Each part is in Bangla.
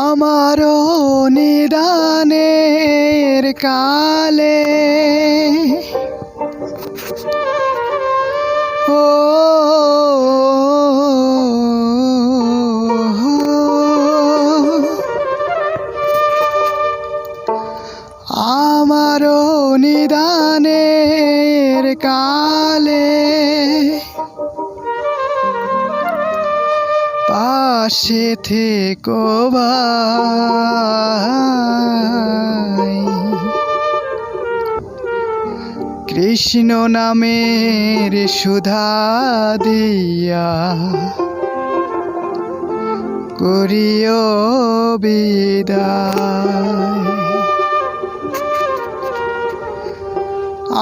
আমারও নিদানের কালে পাশে থেকো ভাই। কৃষ্ণ নামের সুধা দিয়া করিও বিদায়।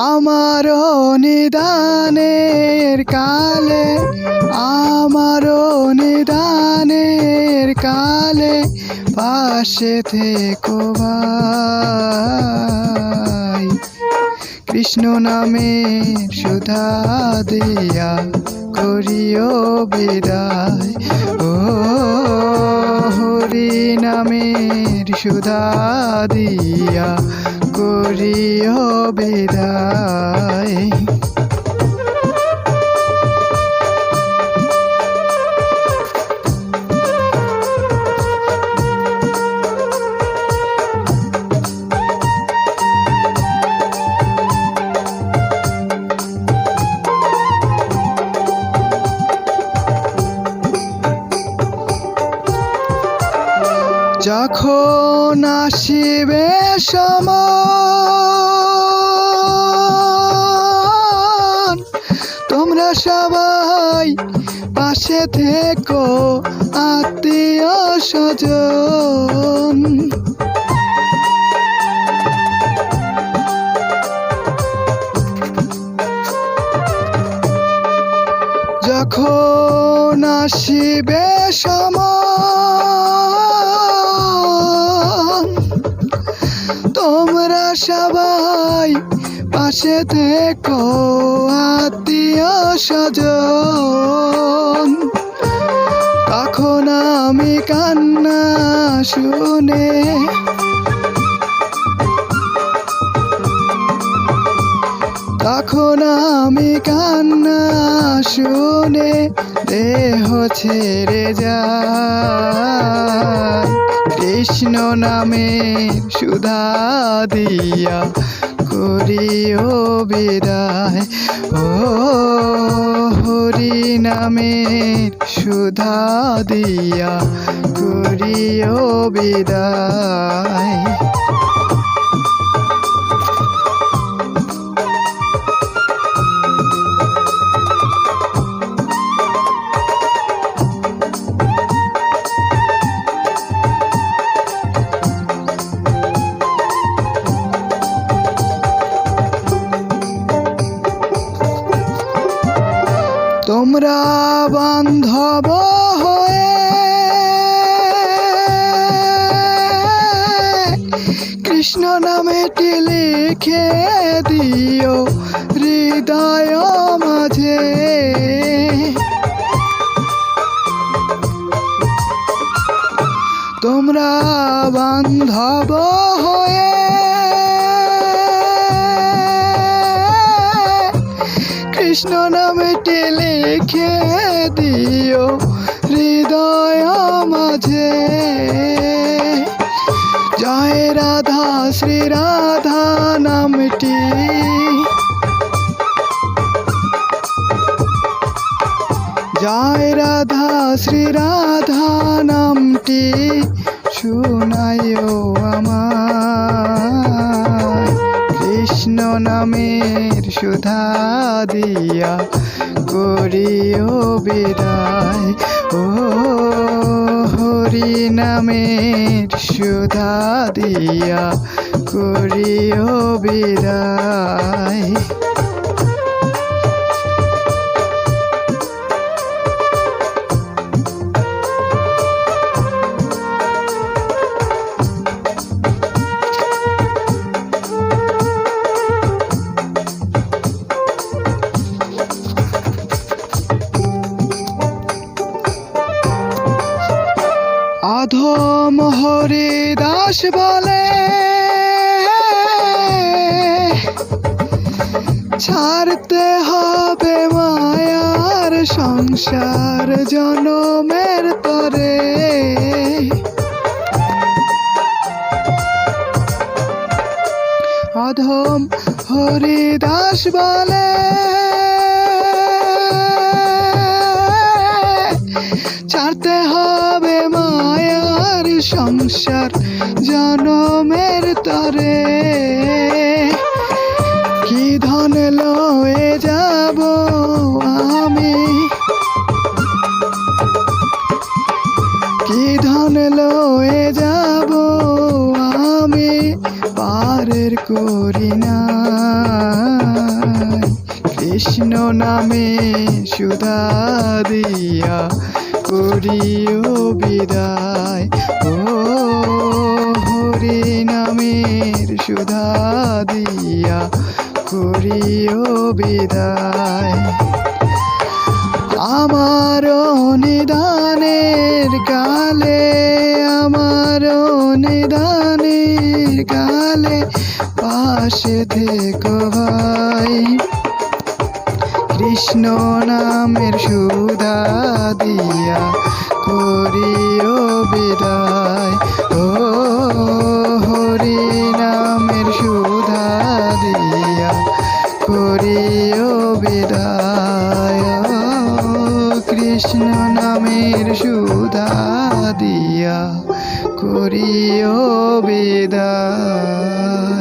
আমার নিদানের কালে আমার নিদানের কালে পাশে থেকো ভাই। কৃষ্ণ নামে সুধা দিয়া করিও বিদায়। ও হরি নামের সুধা দিয়া করিও বিদায়। যখন আসিবে সময় তোমরা সবাই পাশে থেকো আত্মীয় স্বজন। যখন আসিবে সময় সবাই পাশে থেকো, আত্মীয় স্বজন। তখন আমি কান্না শুনে তখন আমি কান্না শুনে দেহ ছেড়ে যায় কৃষ্ণ নামে সুধা দিয়া করিও বিদায়। ও হরি নামের সুধা দিয়া করিও বিদায়। বান্ধব হয়ে কৃষ্ণ নামেটি লিখে দিও হৃদয় মাঝে। তোমরা বান্ধব হয়ে কৃষ্ণ নামটি লিখে দিও হৃদয় মাঝে। জয় রাধা, শ্রী রাধা নামটি। জয় রাধা, শ্রী রাধা নামটি শুনাইও। সুধা দিয়া করিও বিদায়। ও হরি নামের সুধা দিয়া করিও বিদায়। অধম হরিদাস বলে। ছাড়তে হবে মায়ার সংসার জনমের তরে। অধম হরিদাস বলে। সংসার জনমের তরে। কি ধন লয়ে যাব আমি? কি ধন লয়ে যাব আমি? পারের করি না। কৃষ্ণ নামে সুধা দিয়া করিও বিদায়। ও হরি নামের সুধা দিয়া করিও বিদায়। আমার নিদানের কালে, আমার নিদানের কালে পাশে থেকো ভাই। কৃষ্ণ নামের সুধা কৃষ্ণ নামের সুধা দিয়া করিও বিদায়